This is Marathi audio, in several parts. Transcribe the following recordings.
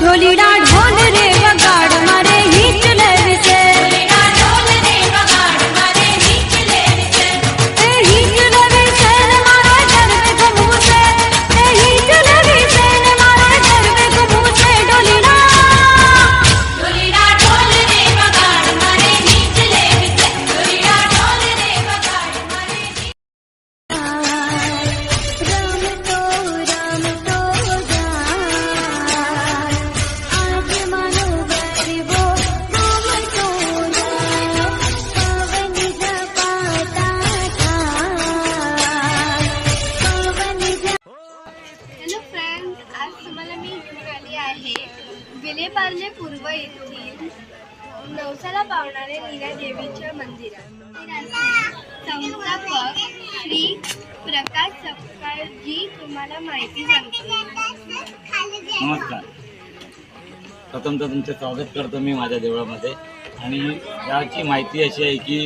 ढोलीडा ढोल रे विलेपार्ले पूर्व येथील नवसाला पावणारे नीरा देवीच्या मंदिरात. संस्थापक श्री प्रकाश सपकाळजी तुम्हाला माहिती सांगतो. नमस्कार. प्रथमतः तुमचं स्वागत करतो मी माझ्या देवळामध्ये. आणि याची माहिती अशी आहे की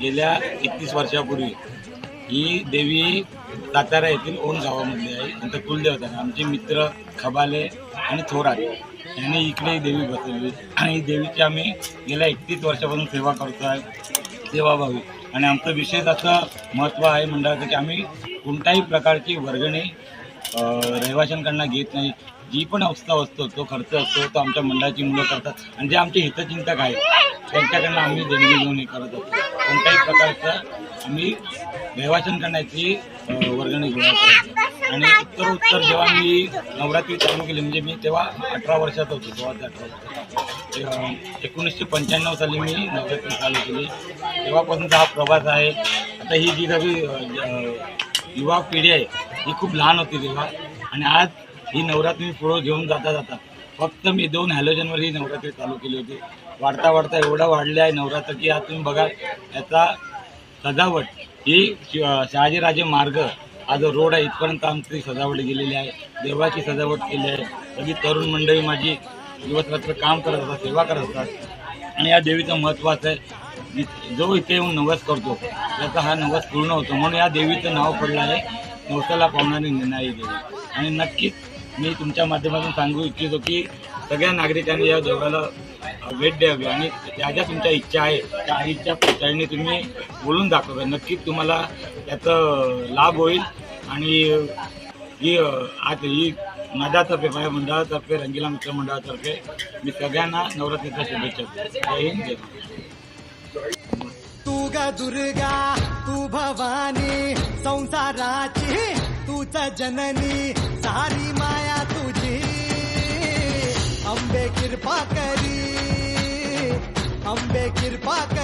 गेल्या एकतीस वर्षापूर्वी ही देवी सातारा येथील ओण गावामधली आहे. नंतर कुलदेवता आमचे मित्र खबाले आणि थोरात. यांनी इकडे देवी बसवली. आणि देवीची आम्ही गेल्या एकतीस वर्षापासून सेवा करतो आहे. सेवाभावी आणि आमचं विशेष असं महत्त्व आहे मंडळाचं की आम्ही कोणत्याही प्रकारची वर्गणी रहिवाशांकडनं घेत नाही. जी पण अवस्था असतो तो खर्च असतो तो आमच्या मंडळाची मुलं करतात. आणि जे आमचे हितचिंतक आहेत त्यांच्याकडनं आम्ही देणगी घेऊन हे करत असतो. कोणत्याही प्रकारचं आम्ही रहिवाशांकडण्याची वर्गणी घेऊन करतो आणि उत्तर उत्तर जेव्हा मी नवरात्री चालू केली म्हणजे मी तेव्हा अठरा वर्षात होतो तेव्हा ते अठरा वर्षात एकोणीसशे पंच्याण्णव साली मी नवरात्री चालू केली. तेव्हापासूनचा हा प्रवास आहे. आता ही जी सगळी युवा पिढी आहे ही खूप लहान होती तेव्हा. आणि आज ही नवरात्री पुढं घेऊन जाता जाता फक्त मी दोन हॅलोजनवर ही नवरात्री चालू केली होती. वाढता वाढता एवढा वाढले आहे नवरात्र की आज तुम्ही बघा याचा सजावट ही शहाजीराजे मार्ग आज रोड आहे इथपर्यंत आमची सजावट गेलेली आहे. देवाची सजावट केली आहे. सगळी तरुण मंडळी माझी दिवसरात्र काम करत असतात सेवा करत असतात. आणि या देवीचं महत्त्वाचं आहे जो इथे येऊन नवस करतो त्याचा हा नवस पूर्ण होतो. म्हणून या देवीचं नाव पडलं आहे नवसाला पावणारी निर्णायी देवी. आणि नक्कीच मी तुमच्या माध्यमातून सांगू इच्छितो की सगळ्या नागरिकांनी या देवाला भेट द्यावी आणि ज्या ज्या तुमच्या इच्छा आहे त्या इच्छा पुढच्यानी तुम्ही बोलून दाखवा. नक्कीच तुम्हाला त्याचं लाभ होईल. आणि ही आज ही माझ्यातर्फे माझ्या मंडळातर्फे रंगीला मित्र मंडळातर्फे मी सगळ्यांना नवरात्रीच्या शुभेच्छा जय हिंद जय महाराष्ट्र. तू दुर्गा तू भवानी संसाराची तूच जननी सारी माया तुझी. अंबे कृपा कर अंबे कृपा करी